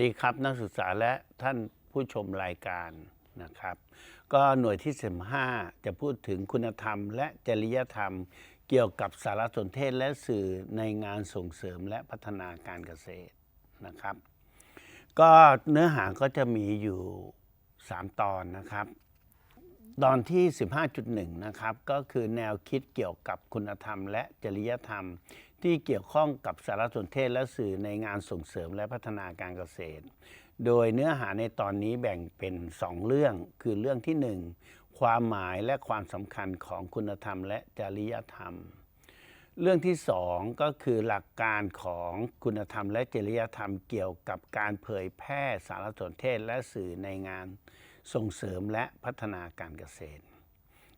สวัสดีครับนักศึกษาและท่านผู้ชมรายการนะครับ ก็หน่วยที่ 15 จะพูดถึงคุณธรรม และจริยธรรม เกี่ยวกับสารสนเทศและสื่อในงานส่งเสริมและพัฒนาการเกษตรนะครับ ก็เนื้อหาก็จะมีอยู่ 3 ตอนนะครับ ตอนที่ 15.1 นะครับ ก็คือแนวคิดเกี่ยวกับคุณธรรม และจริยธรรม ที่เกี่ยวข้องกับสารสนเทศและสื่อในงานส่งเสริมและพัฒนาการเกษตร โดยเนื้อหาในตอนนี้แบ่งเป็น 2 เรื่อง คือเรื่องที่ 1 ความหมายและความสำคัญของคุณธรรมและจริยธรรม เรื่องที่สองก็คือหลักการของคุณธรรมและจริยธรรมเกี่ยวกับการเผยแพร่สารสนเทศและสื่อในงานส่งเสริมและพัฒนาการเกษตร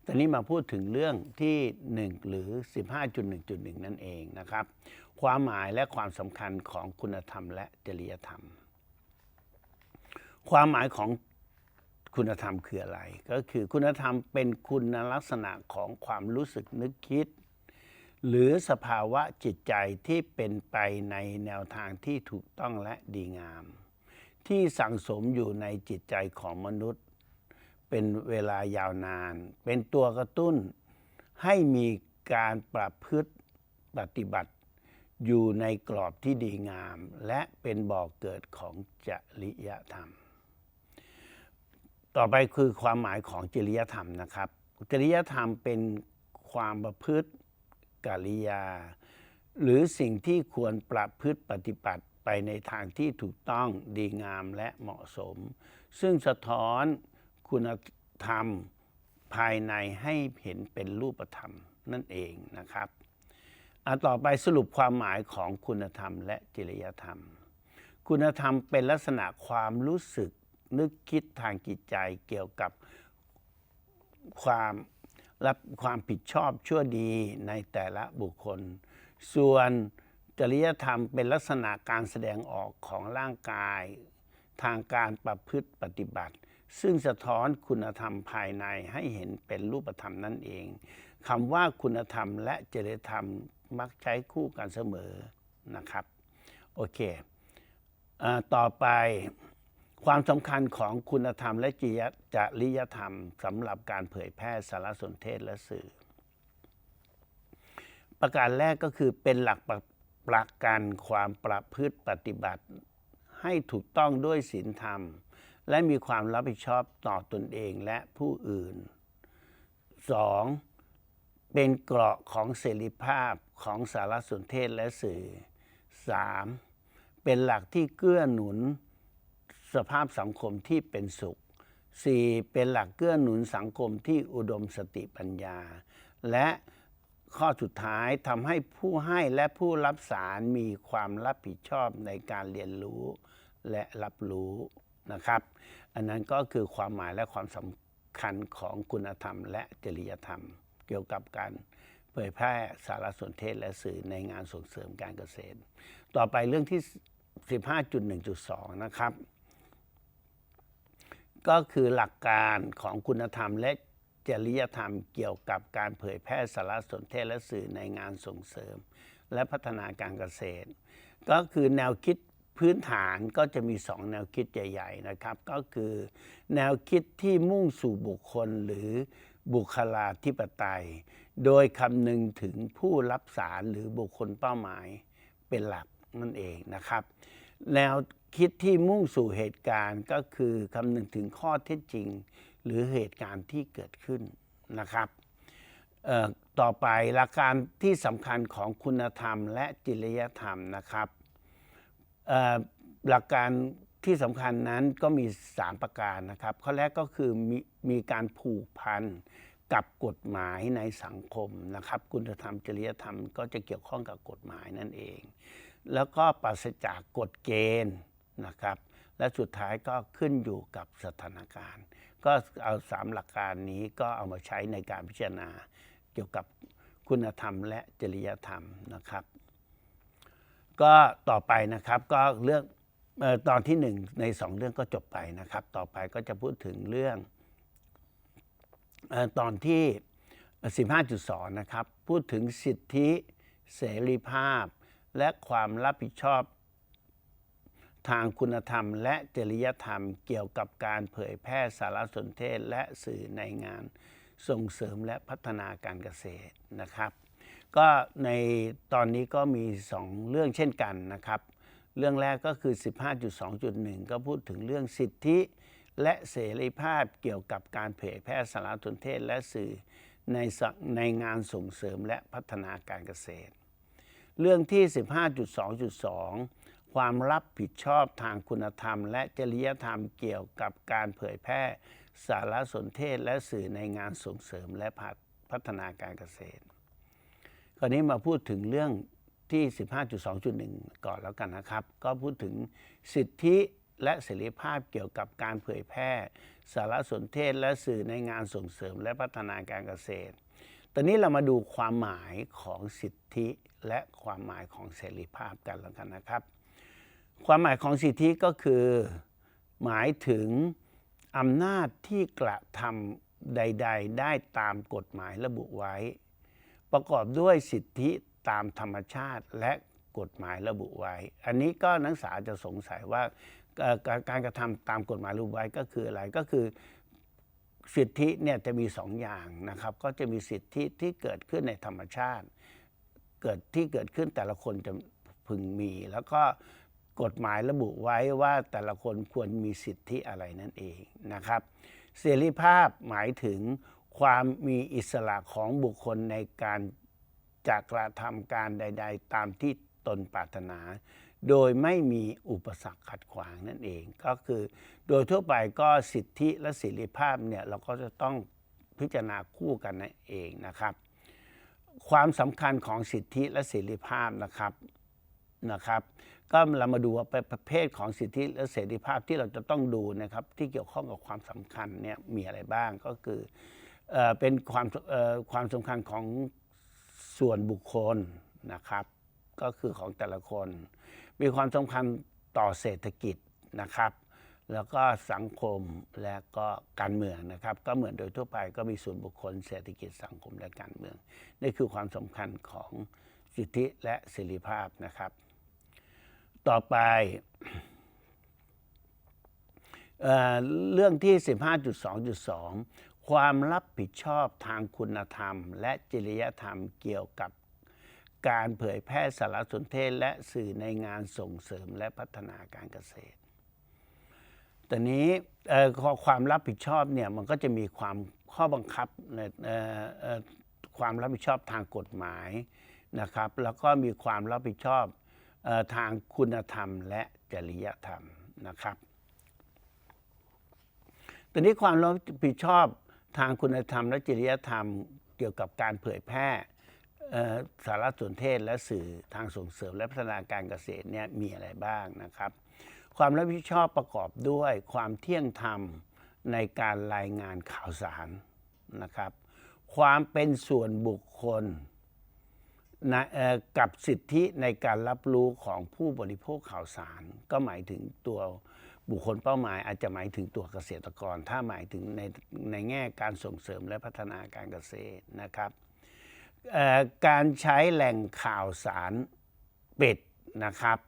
ตอนนี้มาพูดถึงเรื่องที่ 1 หรือ 15.1.1 นั่นเองนะครับ ความหมายและความสำคัญของคุณธรรมและจริยธรรม ความหมายของคุณธรรมคืออะไร ก็คือคุณธรรมเป็นคุณลักษณะของความรู้สึกนึกคิด หรือสภาวะจิตใจที่เป็นไปในแนวทางที่ถูกต้องและดีงาม ที่สั่งสมอยู่ในจิตใจของมนุษย์ เป็นเวลายาวนาน เป็นตัวกระตุ้น ให้มีการประพฤติปฏิบัติ อยู่ในกรอบที่ดีงาม และเป็นบ่อกเกิดของจริยธรรม ต่อไปคือความหมายของจริยธรรมนะครับ จริยธรรมเป็นความประพฤติกิริยา หรือสิ่งที่ควรประพฤติปฏิบัติไปในทางที่ถูกต้องดีงามและเหมาะสม ซึ่งสะท้อน คุณธรรมภายในให้เห็นเป็นรูปธรรมนั่นเองนะครับอต่อไปสรุปความหมายของคุณธรรมและจริยธรรม คุณธรรมเป็นลักษณะความรู้สึกนึกคิดทางจิตใจเกี่ยวกับความรับความผิดชอบชั่วดีในแต่ละบุคคล ส่วนจริยธรรมเป็นลักษณะการแสดงออกของร่างกาย ทางการประพฤติปฏิบัติ ซึ่งสะท้อนคุณธรรมภายในให้เห็นเป็นรูปธรรมนั่นเองคำว่าคุณธรรมและจริยธรรมมักใช้คู่กันเสมอนะครับโอเคอต่อไปความสำคัญของคุณธรรมและจริยธรรมสำหรับการเผยแพร่สารสนเทศและสื่อ ประการแรกก็คือเป็นหลักประประกันความประพฤติปฏิบัติ ให้ถูกต้องด้วยศีลธรรม และมีความรับผิดชอบต่อตนเองและผู้อื่น 2. เป็นเกราะของเสรีภาพของสารสนเทศและสื่อ 3. เป็นหลักที่เกื้อหนุนสภาพสังคมที่เป็นสุข 4. เป็นหลักเกื้อหนุนสังคมที่อุดมสติปัญญา และข้อสุดท้ายทำให้ผู้ให้และผู้รับสารมีความรับผิดชอบในการเรียนรู้และรับรู้ นะครับ อันนั้นก็คือความหมายและความสำคัญของคุณธรรม และจริยธรรม เกี่ยวกับการเผยแพร่สารสนเทศและสื่อในงานส่งเสริมการเกษตร ต่อไปเรื่องที่ 15.1.2 นะครับ ก็คือหลักการของคุณธรรมและจริยธรรมเกี่ยวกับการเผยแพร่สารสนเทศและสื่อในงานส่งเสริม และพัฒนาการเกษตร ก็คือแนวคิด พื้นฐานก็จะมี 2 แนวคิดใหญ่ ๆนะครับ ก็คือแนวคิดที่มุ่งสู่บุคคลหรือบุคลาธิปไตย โดยคำนึงถึงผู้รับสารหรือบุคคลเป้าหมายเป็นหลักนั่นเองนะครับ แนวคิดที่มุ่งสู่เหตุการณ์ก็คือคำนึงถึงข้อเท็จจริง หรือเหตุการณ์ที่เกิดขึ้นนะครับต่อไปหลักการที่สำคัญของคุณธรรมและจริยธรรมนะครับ หลักการที่สำคัญนั้นก็มี 3 ประการนะครับ ข้อแรกก็คือมีมีการผูกพันกับกฎหมายในสังคมนะครับ คุณธรรมจริยธรรมก็จะเกี่ยวข้องกับกฎหมายนั่นเอง แล้วก็ปราศจากกฎเกณฑ์นะครับ และสุดท้ายก็ขึ้นอยู่กับสถานการณ์ ก็เอาสามหลักการนี้ก็เอามาใช้ในการพิจารณาเกี่ยวกับคุณธรรมและจริยธรรมนะครับ ก็ต่อไปนะครับก็เรื่องตอนที่หนึ่งในสองเรื่องก็จบไปนะครับ ต่อไปก็จะพูดถึงเรื่องตอนที่ 15.2 นะครับ พูดถึงสิทธิเสรีภาพ และความรับผิดชอบทางคุณธรรม และจริยธรรมเกี่ยวกับการเผยแพร่สารสนเทศและสื่อในงานส่งเสริมและพัฒนาการเกษตรนะครับ ก็ในตอนนี้ก็มี 2 เรื่องเช่นกันนะครับ เรื่องแรกก็คือ 15.2.1 ก็พูดถึงเรื่องสิทธิและเสรีภาพเกี่ยวกับการเผยแพร่สารสนเทศและสื่อในสในงานส่งเสริมและพัฒนาการเกษตร เรื่องที่ 15.2.2 ความรับผิดชอบทางคุณธรรม และจริยธรรมเกี่ยวกับการเผยแพร่สารสนเทศและสื่อในงานส่งเสริมและพัฒนาการเกษตร คราวนี้มาพูดถึงเรื่องที่ 15.2.1 ก่อนแล้วกันนะครับ ก็พูดถึงสิทธิและเสรีภาพเกี่ยวกับการเผยแพร่ สารสนเทศและสื่อในงานส่งเสริมและพัฒนาการเกษตร ตอนนี้เรามาดูความหมายของสิทธิและความหมายของเสรีภาพกันแล้วกันนะครับ ความหมายของสิทธิก็คือ หมายถึงอำนาจที่กระทำใด ๆ ได้ตามกฎหมายระบุไว้ ประกอบด้วยสิทธิตามธรรมชาติและกฎหมายระบุไว้ อันนี้ก็นักศึกษาจะสงสัยว่าการการกระทำตามกฎหมายระบุไว้ก็คืออะไรก็คือสิทธิเนี่ยจะมีสองอย่างนะครับ ก็จะมีสิทธิที่เกิดขึ้นในธรรมชาติ เกิดที่เกิดขึ้นแต่ละคนจะพึงมี แล้วก็กฎหมายระบุไว้ว่าแต่ละคนควรมีสิทธิอะไรนั่นเองนะครับ เสรีภาพหมายถึง ความมีอิสระของบุคคลในการจะกระทำการใด ๆ ตามที่ตนปรารถนา โดยไม่มีอุปสรรคขัดขวางนั่นเอง ก็คือ โดยทั่วไปก็สิทธิและเสรีภาพเนี่ยเราก็จะต้องพิจารณาคู่กันนั่นเองนะครับ ความสำคัญของสิทธิและเสรีภาพนะครับนะครับ ก็เรามาดูว่าประเภทของสิทธิและเสรีภาพที่เราจะต้องดูนะครับ ที่เกี่ยวข้องกับความสำคัญเนี่ยมีอะไรบ้างก็คือ เป็นความความสำคัญของส่วนบุคคลนะครับ ก็คือของแต่ละคน มีความสำคัญต่อเศรษฐกิจนะครับ แล้วก็สังคมและก็การเมืองนะครับ ก็เหมือนโดยทั่วไปก็มีส่วนบุคคล เศรษฐกิจสังคมและการเมือง นี่คือความสำคัญของสิทธิและเสรีภาพนะครับ ต่อไปเอ่อเรื่องที่ 15.2.2 ความรับผิดชอบทางคุณธรรม และจริยธรรมเกี่ยวกับการเผยแพร่สารสนเทศและสื่อในงานส่งเสริมและพัฒนาการเกษตรตอนนี้ความรับผิดชอบเนี่ยมันก็จะมีความข้อบังคับความรับผิดชอบทางกฎหมายนะครับ แล้วก็มีความรับผิดชอบออทางคุณธรรมและจริยธรรมนะครับตอนนี้ความรับผิดชอบ ทางคุณธรรมและจริยธรรมเกี่ยวกับการเผยแพร่สารสนเทศและสื่อทางส่งเสริมและพัฒนาการเกษตรเนี่ยมีอะไรบ้างนะครับ ความรับผิดชอบประกอบด้วยความเที่ยงธรรมในการรายงานข่าวสารนะครับ ความเป็นส่วนบุคคลนะกับสิทธิในการรับรู้ของผู้บริโภคข่าวสาร ก็หมายถึงตัว บุคคลเป้าหมายอาจจะหมายถึงตัวเกษตรกร ถ้าหมายถึงในในแง่การส่งเสริมและพัฒนาการเกษตรนะครับการใช้แหล่งข่าวสารเปิดนะครับ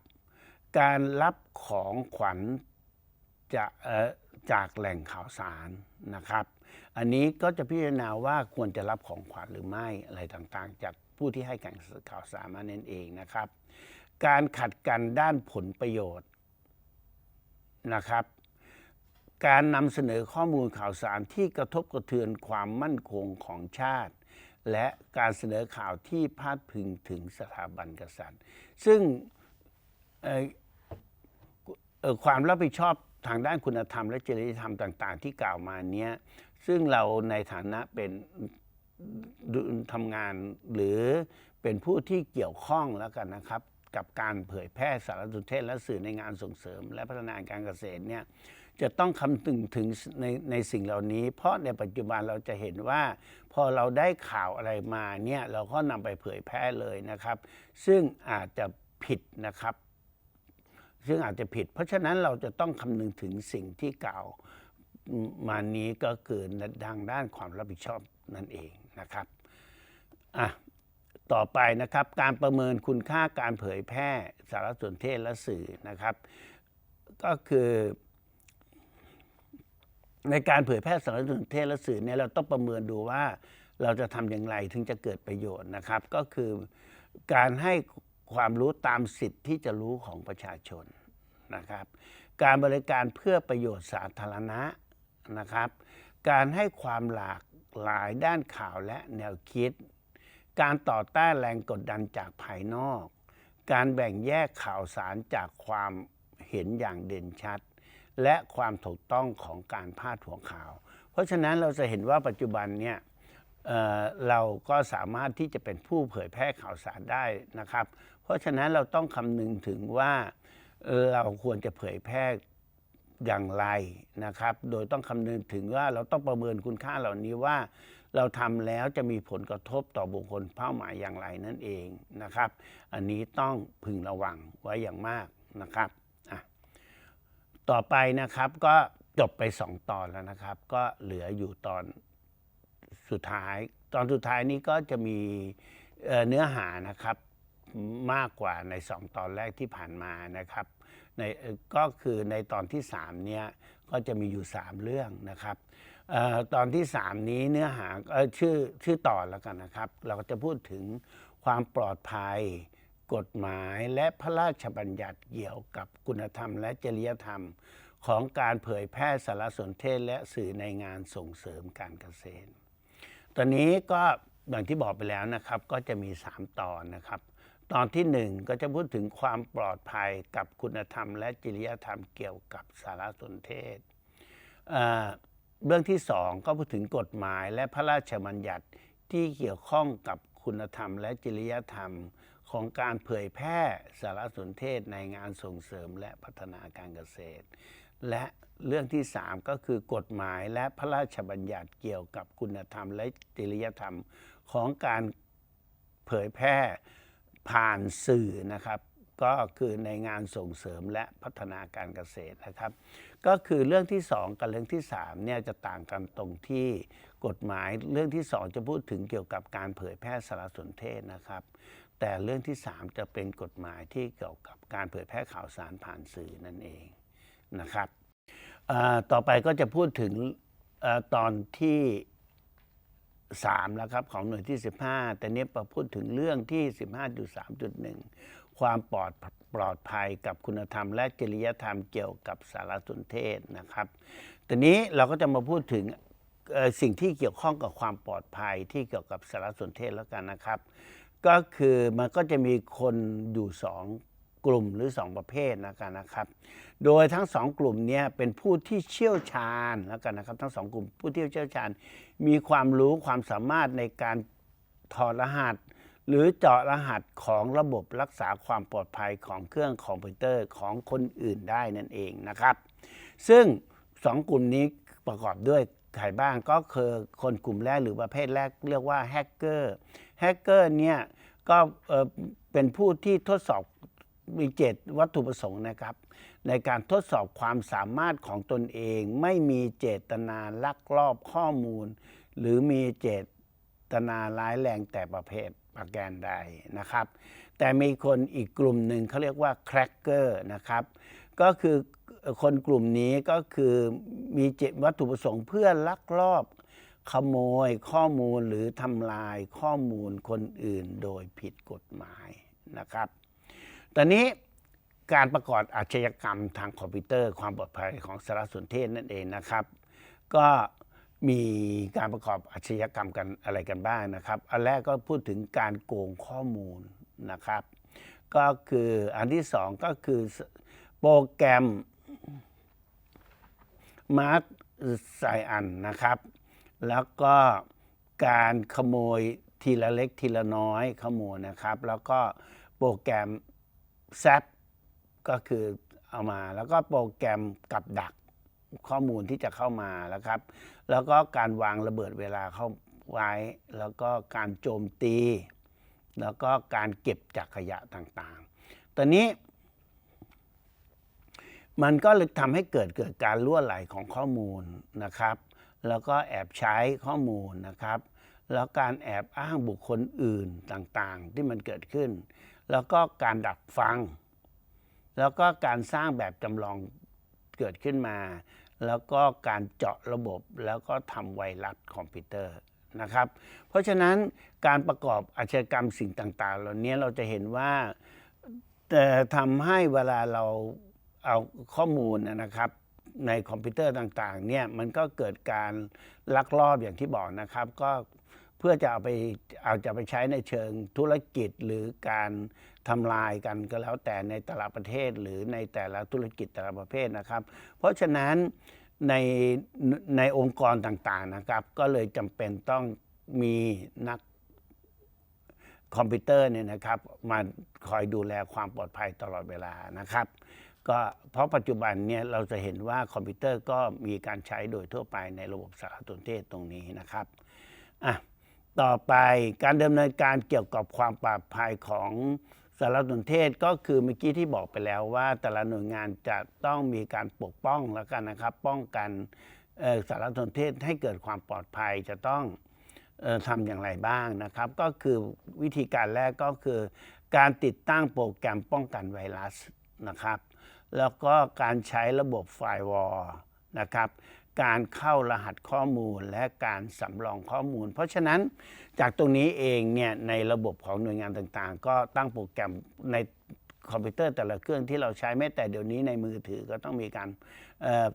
การรับของขวัญจะจากแหล่งข่าวสารนะครับ อันนี้ก็จะพิจารณาว่าควรจะรับของขวัญหรือไม่อะไรต่างๆ จากผู้ที่ให้การข่าวสารมานั่นเองนะครับ การขัดกันด้านผลประโยชน์ นะครับ การนำเสนอข้อมูลข่าวสารที่กระทบกระเทือนความมั่นคงของชาติ และการเสนอข่าวที่พาดพิงถึงสถาบันกษัตริย์ ซึ่งความรับผิดชอบทางด้านคุณธรรมและจริยธรรมต่าง ๆ ที่กล่าวมาเนี้ยซึ่งเราในฐานะเป็นทำงานหรือเป็นผู้ที่เกี่ยวข้องแล้วกันนะครับ กับการเผยแพร่สารสนเทศและสื่อในงานส่งเสริม และพัฒนาการเกษตรเนี่ยจะต้องคำนึงถึงในในสิ่งเหล่านี้ เพราะในปัจจุบันเราจะเห็นว่า พอเราได้ข่าวอะไรมาเนี่ยเราก็นำไปเผยแพร่เลยนะครับ ซึ่งอาจจะผิดนะครับ ซึ่งอาจจะผิด เพราะฉะนั้นเราจะต้องคำนึงถึงสิ่งที่กล่าวมานี้ก็คือทางด้านความรับผิดชอบนั่นเองนะครับอะ ต่อไปนะครับการประเมินคุณค่าการเผยแพร่สารสนเทศและสื่อนะครับ ก็คือ ในการเผยแพร่สารสนเทศและสื่อเนี่ยเราต้องประเมินดูว่าเราจะทำอย่างไรถึงจะเกิดประโยชน์นะครับ ก็คือการให้ความรู้ตามสิทธิ์ที่จะรู้ของประชาชนนะครับ การบริการเพื่อประโยชน์สาธารณะนะครับ การให้ความหลากหลายด้านข่าวและแนวคิด การต่อต้านแรงกดดันจากภายนอก การแบ่งแยกข่าวสารจากความเห็นอย่างเด่นชัด และความถูกต้องของการพาดหัวข่าว เพราะฉะนั้นเราจะเห็นว่าปัจจุบันเนี่ยเเราก็สามารถที่จะเป็นผู้เผยแพร่ข่าวสารได้นะครับ เพราะฉะนั้นเราต้องคำนึงถึงว่าเราควรจะเผยแพร่อย่างไรนะครับ โดยต้องคำนึงถึงว่าเราต้องประเมินคุณค่าเหล่านี้ว่า เราทำแล้วจะมีผลกระทบต่อบุคคลเป้าหมายอย่างไรนั่นเองนะครับ อันนี้ต้องพึงระวังไว้อย่างมากนะครับต่อไปนะครับก็จบไปสองตอนแล้วนะครับ ก็เหลืออยู่ตอนสุดท้าย ตอนสุดท้ายนี้ก็จะมีเนื้อหานะครับมากกว่าในสองตอนแรกที่ผ่านมานะครับในก็คือในตอนที่สามเนี่ยก็จะมีอยู่สามเรื่องนะครับ ตอนที่สามนี้เนื้อหาออชื่อชื่อตอนแล้วกันนะครับ เราก็จะพูดถึงความปลอดภัย กฎหมายและพระราชบัญญัติเกี่ยวกับคุณธรรมและจริยธรรม ของการเผยแพร่สารสนเทศและสื่อในงานส่งเสริมการเกษตร ตอนนี้ก็อย่างที่บอกไปแล้วนะครับก็จะมี 3 ตอนนะครับ ตอนทีหนึ่1 ก็จะพูดถึงความปลอดภัยกับคุณธรรม และจริยธรรมเกี่ยวกับสารสนเทศ เรื่องที่2ก็พูดถึงกฎหมายและพระราชบัญญัติที่เกี่ยวข้องกับคุณธรรมและจริยธรรมของการเผยแพร่สารสนเทศในงานส่งเสริมและพัฒนาการเกษตร และเรื่องที่ 3 ก็คือกฎหมายและพระราชบัญญัติเกี่ยวกับคุณธรรมและจริยธรรมของการเผยแพร่ผ่านสื่อนะครับ ก็คือในงานส่งเสริมและพัฒนาการเกษตรนะครับ ก็คือเรื่องที่ 2 กับเรื่องที่3เนี่ยจะต่างกันตรงที่กฎหมายเรื่องที่ 2 จะพูดถึงเกี่ยวกับการเผยแพร่สารสนเทศนะครับ แต่เรื่องที่ 3 จะเป็นกฎหมายที่เกี่ยวกับการเผยแพร่ข่าวสารผ่านสื่อนั่นเองนะครับต่อไปก็จะพูดถึงออตอนที่ 3 แล้วครับของหน่วยที่ 15 แต่เนี้ยมาพูดถึงเรื่องที่ 15.3.1 ความปลอด ปลอดภัยกับคุณธรรม และจริยธรรมเกี่ยวกับสารสนเทศนะครับตอนนี้เราก็จะมาพูดถึงสิ่งที่เกี่ยวข้องกับความปลอดภัยที่เกี่ยวกับสารสนเทศแล้วกันนะครับ ก็คือมันก็จะมีคนอยู่สองกลุ่มหรือสองประเภทนะกันนะครับ โดยทั้งสองกลุ่มนี้เป็นผู้ที่เชี่ยวชาญแล้วกันนะครับ ทั้งสองกลุ่มผู้ที่เชี่ยวชาญ มีความรู้ความสามารถในการถอดรหัส หรือเจาะรหัสของระบบรักษาความปลอดภัยของเครื่องคอมพิวเตอร์ของคนอื่นได้นั่นเองนะครับ ซึ่งสองกลุ่มนี้ประกอบด้วยใครบ้างก็คือคนกลุ่มแรกหรือประเภทแรกเรียกว่าแฮกเกอร์แฮกเกอร์เนี่ยก็เอ่อเป็นผู้ที่ทดสอบมีเจตวัตถุประสงค์นะครับ ในการทดสอบความสามารถของตนเองไม่มีเจตนาลักลอบข้อมูล หรือมีเจตนาร้ายแรงแต่ประเภท ประแกนใดนะครับ แต่มีคนอีกกลุ่มหนึ่งเขาเรียกว่าแครกเกอร์นะครับ ก็คือคนกลุ่มนี้ก็คือมีเจตวัตถุประสงค์เพื่อลักลอบขโมยข้อมูลหรือทำลายข้อมูลคนอื่นโดยผิดกฎหมายนะครับ ตอนนี้การประกอบอาชญากรรมทางคอมพิวเตอร์ความปลอดภัยของสารสนเทศนั่นเองนะครับ ก็ มีการประกอบอาชญากรรมกันอะไรกันบ้างนะครับ อันแรกก็พูดถึงการโกงข้อมูลนะครับ ก็คืออันที่สองก็คือโปรแกรมมาร์ไซอันนะครับ แล้วก็การขโมยทีละเล็กทีละน้อยขโมยนะครับ แล้วก็โปรแกรมแซปก็คือเอามา แล้วก็โปรแกรมกับดัก ข้อมูลที่จะเข้ามาแล้วครับ แล้วก็การวางระเบิดเวลาเข้าไว้ แล้วก็การโจมตี แล้วก็การเก็บจากขยะต่างๆ ตอนนี้มันก็เลยทำให้เกิดเกิดการล่วไหลของข้อมูลนะครับ แล้วก็แอบใช้ข้อมูลนะครับ แล้วการแอบอ้างบุคคลอื่นต่างๆ ที่มันเกิดขึ้น แล้วก็การดักฟัง แล้วก็การสร้างแบบจำลองเกิดขึ้นมา แล้วก็การเจาะระบบแล้วก็ทำไวรัสคอมพิวเตอร์นะครับ เพราะฉะนั้นการประกอบอาชญากรรมสิ่งต่างๆ เหล่านี้เราจะเห็นว่าทำให้เวลาเราเอาข้อมูลนะครับในคอมพิวเตอร์ต่างๆเนี่ยมันก็เกิดการลักลอบอย่างที่บอกนะครับ ก็เพื่อจะเอาไปเอาจะไปใช้ในเชิงธุรกิจหรือการ ทำลายกันก็แล้วแต่ในแต่ละประเทศหรือในแต่ละธุรกิจแต่ละประเภทนะครับ เพราะฉะนั้นในในองค์กรต่างๆนะครับ ก็เลยจำเป็นต้องมีนักคอมพิวเตอร์เนี่ยนะครับมาคอยดูแลความปลอดภัยตลอดเวลานะครับก็เพราะปัจจุบันเนี่ยเราจะเห็นว่าคอมพิวเตอร์ก็มีการใช้โดยทั่วไปในระบบสารสนเทศตรงนี้นะครับอะต่อไปการดำเนินการเกี่ยวกับความปลอดภัยของ สารสนเทศก็คือเมื่อกี้ที่บอกไปแล้วว่าแต่ละหน่วยงานจะต้องมีการปกป้องแล้วกันนะครับ ป้องกันสารสนเทศให้เกิดความปลอดภัยจะต้องออทำอย่างไรบ้างนะครับ ก็คือวิธีการแรกก็คือ การติดตั้งโปรแกรมป้องกันไวรัสนะครับ แล้วก็การใช้ระบบไฟวอลนะครับ การเข้ารหัสข้อมูลและการสำรองข้อมูล เพราะฉะนั้นจากตรงนี้เองเนี่ยในระบบของหน่วยงานต่างๆ ก็ตั้งโปรแกรมในคอมพิวเตอร์แต่ละเครื่องที่เราใช้แม้แต่เดี๋ยวนี้ในมือถือก็ต้องมีการ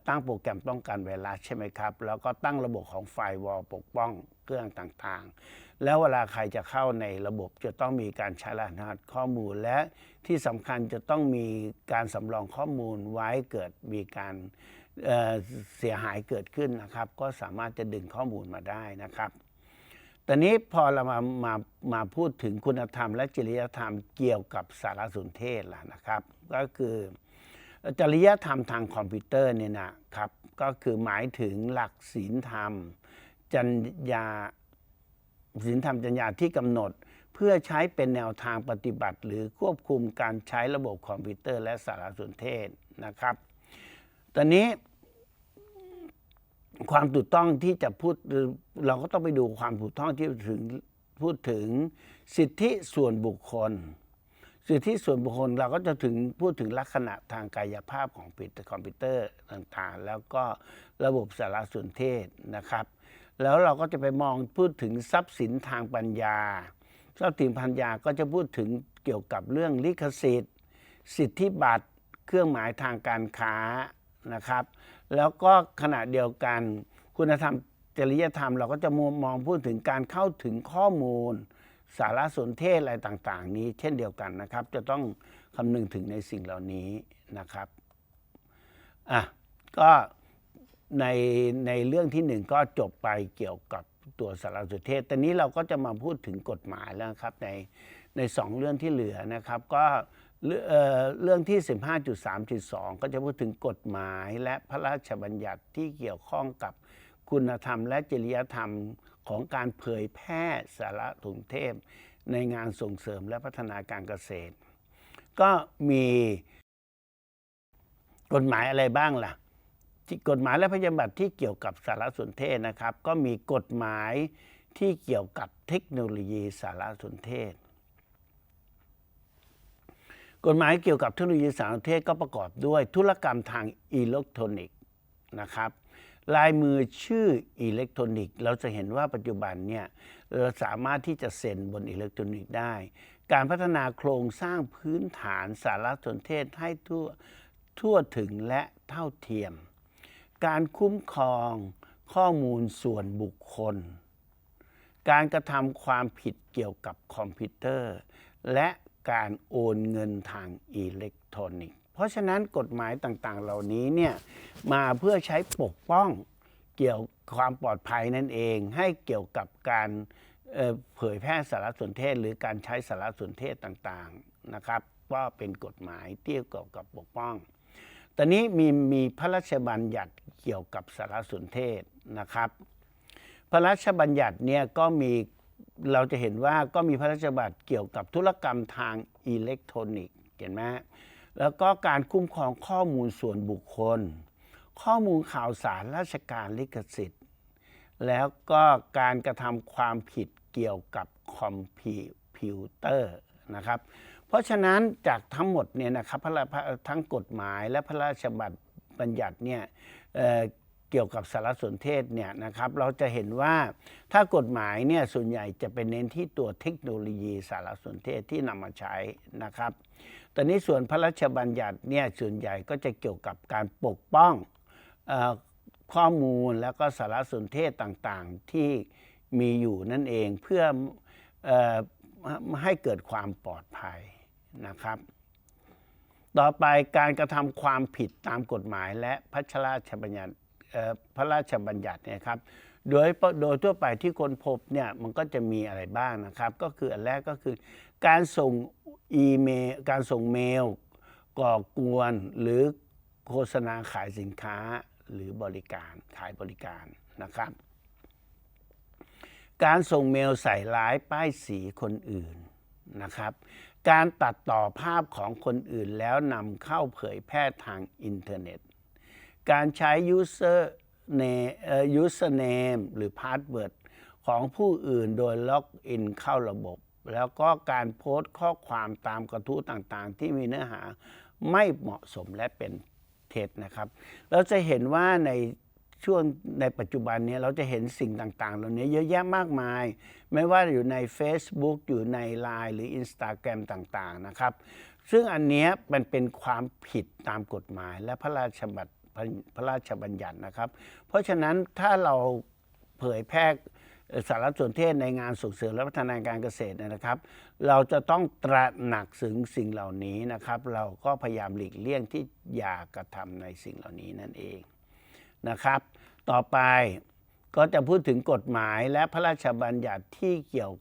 ตั้งโปรแกรมป้องกันไวรัสใช่ไหมครับ แล้วก็ตั้งระบบของไฟวอลปกป้องเครื่องต่างๆ แล้วเวลาใครจะเข้าในระบบจะต้องมีการใช้รหัสข้อมูลและที่สำคัญจะต้องมีการสำรองข้อมูลไว้เกิดมีการ เเสียหายเกิดขึ้นนะครับ ก็สามารถจะดึงข้อมูลมาได้นะครับตอนนี้พอเรามามามาพูดถึงคุณธรรมและจริยธรรมเกี่ยวกับสารสนเทศล่ะนะครับ ก็คือจริยธรรมทางคอมพิวเตอร์เนี่ยนะครับก็คือหมายถึงหลักศีลธรรมจรรยาศีลธรรมจรรยาที่กำหนด เพื่อใช้เป็นแนวทางปฏิบัติ หรือควบคุมการใช้ระบบคอมพิวเตอร์และสารสนเทศนะครับ ตอนนี้ ความถูกต้องที่จะพูดเราก็ต้องไปดูความถูกต้องที่ถึงพูดถึงสิทธิส่วนบุคคล สิทธิส่วนบุคคลเราก็จะถึงพูดถึงลักษณะทางกายภาพของคอมพิวเตอร์ต่างๆ แล้วก็ระบบสารสนเทศนะครับ แล้วเราก็จะไปมองพูดถึงทรัพย์สินทางปัญญาทรัพย์สินปัญญาก็จะพูดถึงเกี่ยวกับเรื่องลิขสิทธิ์ สิทธิบัตร เครื่องหมายทางการค้านะครับ แล้วก็ขณะเดียวกัน คุณธรรมจริยธรรมเราก็จะมองมองพูดถึงการเข้าถึงข้อมูล สารสนเทศอะไรต่างๆ นี้เช่นเดียวกันนะครับ จะต้องคำนึงถึงในสิ่งเหล่านี้นะครับอะก็ในในเรื่องที่หนึ่งก็จบไปเกี่ยวกับตัวสารสนเทศ แต่นี้เราก็จะมาพูดถึงกฎหมายแล้วครับในในสองเรื่องที่เหลือนะครับ ก็ เรื่องเรื่องที่ 15.3.2 ก็จะพูดถึงกฎหมายและพระราชบัญญัติที่เกี่ยวข้องกับคุณธรรมและจริยธรรมของการเผยแพร่สารถุงเทพ ในงานส่งเสริมและพัฒนาการเกษตร ก็มีกฎหมายอะไรบ้างล่ะที่กฎหมายและพยาบัติที่เกี่ยวกับสารสนเทศนะครับ ก็มีกฎหมายที่เกี่ยวกับเทคโนโลยีสารสนเทศ กฎหมายเกี่ยวกับเทคโนโลยีสารสนเทศก็ประกอบด้วยธุรกรรมทางอิเล็กทรอนิกส์นะครับลายมือชื่ออิเล็กทรอนิกส์ เราจะเห็นว่าปัจจุบันเนี่ยเราสามารถที่จะเซ็นบนอิเล็กทรอนิกส์ได้ การพัฒนาโครงสร้างพื้นฐานสารสนเทศให้ทั่วทั่วถึงและเท่าเทียม การคุ้มครองข้อมูลส่วนบุคคล การกระทำความผิดเกี่ยวกับคอมพิวเตอร์ และ การโอนเงินทางอิเล็กทรอนิกส์ เพราะฉะนั้นกฎหมายต่างๆ เหล่านี้เนี่ยมาเพื่อใช้ปกป้องเกี่ยวความปลอดภัยนั่นเอง ให้เกี่ยวกับการเผยแพร่สารสนเทศ หรือการใช้สารสนเทศต่างๆนะครับว่าเป็นกฎหมายที่เกี่ยวกับปกป้อง ตอนนี้มีมีพระราชบัญญัติเกี่ยวกับสารสนเทศนะครับ พระราชบัญญัติเนี่ยก็มี เราจะเห็นว่าก็มีพระราชบัญญัติเกี่ยวกับธุรกรรมทางอิเล็กทรอนิกส์เห็นไหมแล้วก็การคุ้มครองข้อมูลส่วนบุคคล ข้อมูลข่าวสารราชการลิขสิทธิ์ แล้วก็การกระทำความผิดเกี่ยวกับคอมพิวเตอร์นะครับ เพราะฉะนั้นจากทั้งหมดเนี่ยนะครับทั้งกฎหมายและพระราชบัญญัติบัญญัติเนี่ยเเกี่ยวกับสารสนเทศเนี่ยนะครับเราจะเห็นว่าถ้ากฎหมายเนี่ยส่วนใหญ่จะเป็นเน้นที่ตัวเทคโนโลยีสารสนเทศที่นำมาใช้นะครับตอนนี้ส่วนพระราชบัญญัติเนี่ยส่วนใหญ่ก็จะเกี่ยวกับการปกป้องออข้อมูลแล้วก็สารสนเทศต่างๆที่มีอยู่นั่นเองเพื่ออให้เกิดความปลอดภัยนะครับ ต่อไปการกระทำความผิดตามกฎหมายและพระราชบัญญัติ พระราชบัญญัติเนี่ยครับโดยโดยทั่วไปที่คนพบเนี่ยมันก็จะมีอะไรบ้างนะครับ ก็คืออันแรกก็คือ การส่งอีเมล การส่งเมล ก่อกวนหรือโฆษณาขายสินค้าหรือบริการขายบริการนะครับ การส่งเมลใส่ร้ายป้ายสีคนอื่นนะครับ การตัดต่อภาพของคนอื่นแล้วนำเข้าเผยแพร่ทางอินเทอร์เน็ต การใช้ user name เอ่อ username หรือ password ของผู้อื่นโดยล็อกอินเข้าระบบ แล้วก็การโพสต์ข้อความตามกระทู้ต่างๆ ที่มีเนื้อหาไม่เหมาะสมและเป็นเท็จนะครับ เราจะเห็นว่าในช่วงในปัจจุบันนี้เราจะเห็นสิ่งต่างๆ เหล่านี้เยอะแยะมากมาย ไม่ว่าอยู่ใน Facebook อยู่ใน Line หรือ Instagram ต่างๆนะครับ ซึ่งอันนี้มันเป็นความผิดตามกฎหมายและพระราชบัญ พระราชบัญญัตินะครับ เพราะฉะนั้นถ้าเราเผยแพร่สารสนเทศในงานส่งเสริมและพัฒนาการเกษตรนะครับ เราจะต้องตระหนักถึงสิ่งเหล่านี้นะครับ เราก็พยายามหลีกเลี่ยงที่อย่ากระทำในสิ่งเหล่านี้นั่นเองนะครับ ต่อไปก็จะพูดถึงกฎหมายและพระราชบัญญัติที่เกี่ยว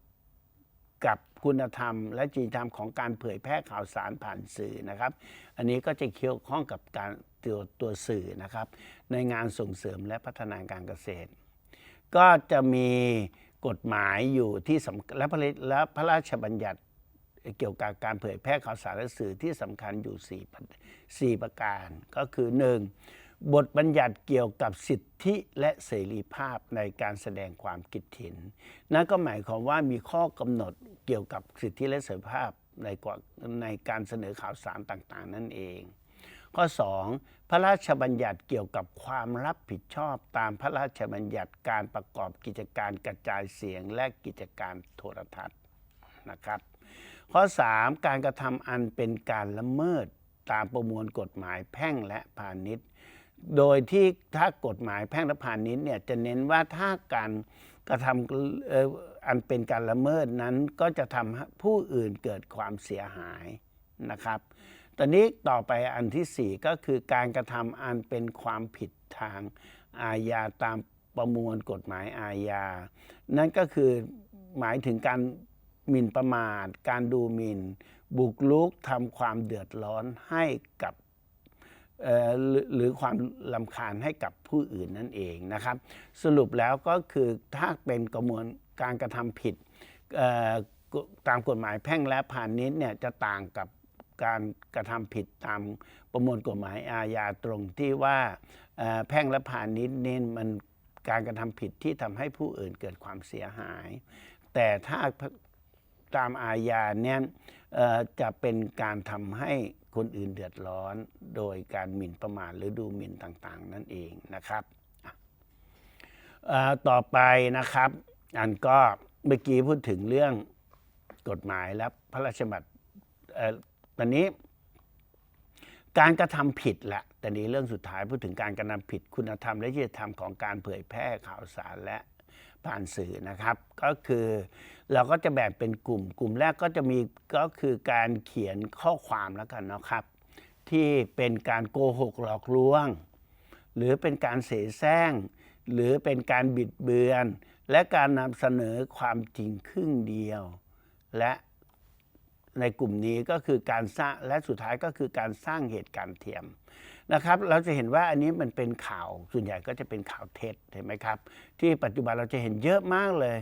กับคุณธรรม และจริยธรรมของการเผยแพร่ข่าวสารผ่านสื่อนะครับ อันนี้ก็จะเกี่ยวข้องกับการ ตัวตัวสื่อนะครับ ในงานส่งเสริมและพัฒนาการเกษตร ก็จะมีกฎหมายอยู่ที่สำและพระและพระราชบัญญัติเกี่ยวกับการเผยแพร่ข่าวสารและสื่อที่สำคัญอยู่4ประสี่ประการ ก็คือ 1. บทบัญญัติเกี่ยวกับสิทธิและเสรีภาพในการแสดงความคิดเห็นนั่นก็หมายความว่ามีข้อกำหนดเกี่ยวกับสิทธิและเสรีภาพในกในการเสนอข่าวสารต่าง ๆ นั่นเอง ข้อ 2. พระราชบัญญัติเกี่ยวกับความรับผิดชอบตามพระราชบัญญัติการประกอบกิจการกระจายเสียงและกิจการโทรทัศน์นะครับข้อ 3. การกระทำอันเป็นการละเมิดตามประมวลกฎหมายแพ่งและพาณิชย์ โดยที่ถ้ากฎหมายแพ่งและพาณิชย์เนี่ยจะเน้นว่าถ้าการกระทำอันเป็นการละเมิดนั้นก็จะทำให้ผู้อื่นเกิดความเสียหายนะครับ ตอนนี้ต่อไปอันที่ 4 ก็คือการกระทำอันเป็นความผิดทางอาญาตามประมวลกฎหมายอาญา นั่นก็คือหมายถึงการหมิ่นประมาท การดูหมิ่น บุกรุกทำความเดือดร้อนให้กับเอ่อหรือความลำคาญให้กับผู้อื่นนั่นเองนะครับ สรุปแล้วก็คือถ้าเป็นกระบวนการกระทำผิดเอ่อตามกฎหมายแพ่งและพาณิชย์เนี่ยจะต่างกับ การกระทำผิดตามประมวลกฎหมายอาญาตรงที่ว่าแพ่งและพาณิชย์เนี่มันการกระทำผิดที่ทำให้ผู้อื่นเกิดความเสียหาย แต่ถ้าตามอาญาเนี่ยจะเป็นการทำให้คนอื่นเดือดร้อน โดยการหมิ่นประมาทหรือดูหมิ่นต่างๆ นั่นเองนะครับต่อไปนะครับ อันก็เมื่อกี้พูดถึงเรื่องกฎหมายและพระราชบัญญัติ ตอนนี้ การกระทำผิดแหละแต่นี้เรื่องสุดท้ายพูดถึงการกระทำผิดคุณธรรมและจริยธรรมของการเผยแพร่ข่าวสารและผ่านสื่อนะครับ ก็คือเราก็จะแบ่งเป็นกลุ่ม กลุ่มแรกก็จะมีก็คือการเขียนข้อความแล้วกันนะครับ ที่เป็นการโกหกหลอกลวง หรือเป็นการเสแสร้ง หรือเป็นการบิดเบือน และการนำเสนอความจริงครึ่งเดียว และ ในกลุ่มนี้ก็คือการสร้างและสุดท้ายก็คือการสร้างเหตุการณ์เทียมนะครับ เราจะเห็นว่าอันนี้มันเป็นข่าวส่วนใหญ่ก็จะเป็นข่าวเท็จเห็นไหมครับ ที่ปัจจุบันเราจะเห็นเยอะมากเลย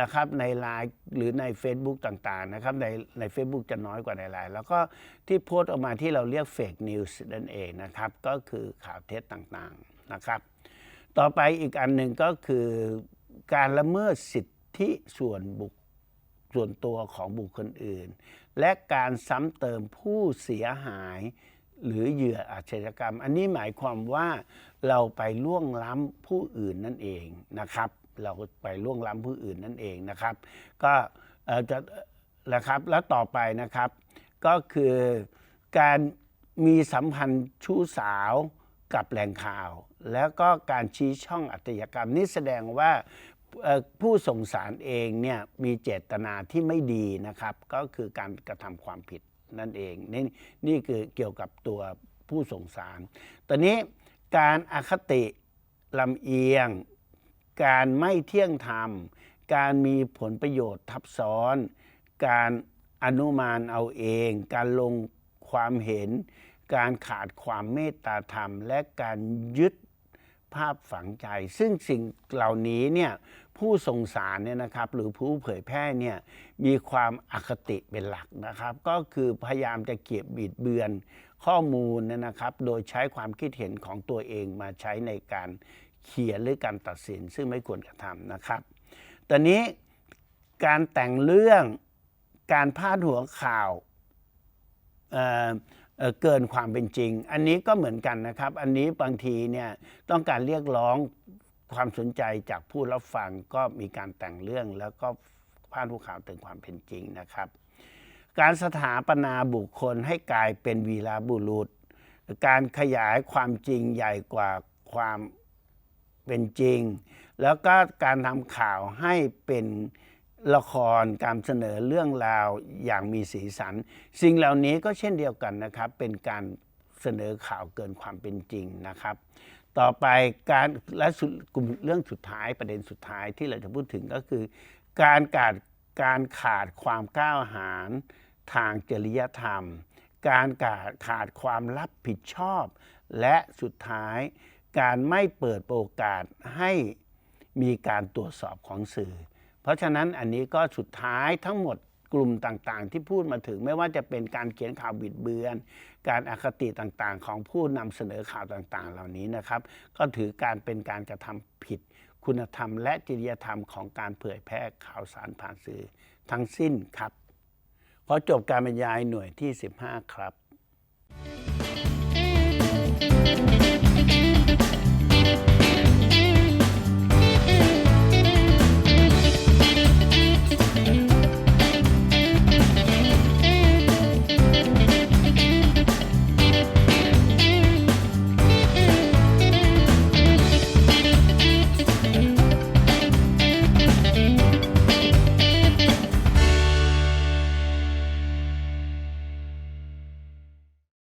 นะครับ ในไลน์หรือใน Facebook ต่างๆนะครับ ในใน Facebook จะน้อยกว่าในไลน์แล้วก็ที่โพสต์ออกมาที่เราเรียกเฟกนิวส์นั่นเองนะครับ ก็คือข่าวเท็จต่างๆนะครับ ต่อไปอีกอันหนึ่งก็คือการละเมิดสิทธิส่วนบุคส่วนตัวของบุคคลอื่น และการซ้ำเติมผู้เสียหายหรือเหยื่ออาชญากรรม อันนี้หมายความว่าเราไปล่วงล้ำผู้อื่นนั่นเองนะครับ เราไปล่วงล้ำผู้อื่นนั่นเองนะครับ ก็จะนะครับแล้วต่อไปนะครับ ก็คือการมีสัมพันธ์ชู้สาวกับแหล่งข่าว แล้วก็การชี้ช่องอาชญากรรมนี่แสดงว่า ผู้ส่งสารเองเนี่ยมีเจตนาที่ไม่ดีนะครับ ก็คือการกระทำความผิดนั่นเองนี่นี่คือเกี่ยวกับตัวผู้ส่งสารตอนนี้การอคติลำเอียง การไม่เที่ยงธรรม การมีผลประโยชน์ทับซ้อน การอนุมานเอาเอง การลงความเห็น การขาดความเมตตาธรรม และการยึด ภาพฝังใจ ซึ่งสิ่งเหล่านี้เนี่ยผู้ส่งสารเนี่ยนะครับหรือผู้เผยแพร่เนี่ยมีความอคติเป็นหลักนะครับ ก็คือพยายามจะเก็บบิดเบือนข้อมูลนะครับ โดยใช้ความคิดเห็นของตัวเองมาใช้ในการเขียนหรือการตัดสินซึ่งไม่ควรกระทำนะครับตอนนี้การแต่งเรื่องการพาดหัวข่าว เกินความเป็นจริง อันนี้ก็เหมือนกันนะครับ อันนี้บางทีเนี่ยต้องการเรียกร้องความสนใจจากผู้รับฟังก็มีการแต่งเรื่องแล้วก็พาดหัวข่าวเกินความเป็นจริงนะครับ การสถาปนาบุคคลให้กลายเป็นวีรบุรุษ การขยายความจริงใหญ่กว่าความเป็นจริง แล้วก็การทำข่าวให้เป็น ละครการเสนอเรื่องราวอย่างมีสีสัน สิ่งเหล่านี้ก็เช่นเดียวกันนะครับ เป็นการเสนอข่าวเกินความเป็นจริงนะครับ ต่อไปการและสุดกลุ่มเรื่องสุดท้ายประเด็นสุดท้ายที่เราจะพูดถึงก็คือ การขาดการขาดความก้าวหาญทางจริยธรรม การขาดขาดความรับผิดชอบ และสุดท้าย การไม่เปิดโอกาสให้มีการตรวจสอบของสื่อ เพราะฉะนั้นอันนี้ก็สุดท้ายทั้งหมดกลุ่มต่างๆ ที่พูดมาถึงไม่ว่าจะเป็นการเขียนข่าวบิดเบือน การอคติต่างๆ ของผู้นำเสนอข่าวต่างๆ เหล่านี้นะครับ ก็ถือการเป็นการกระทำผิด คุณธรรม และจริยธรรมของการเผยแพร่ข่าวสารผ่านสื่อทั้งสิ้นครับขอจบการบรรยายหน่วยที่ 15 ครับ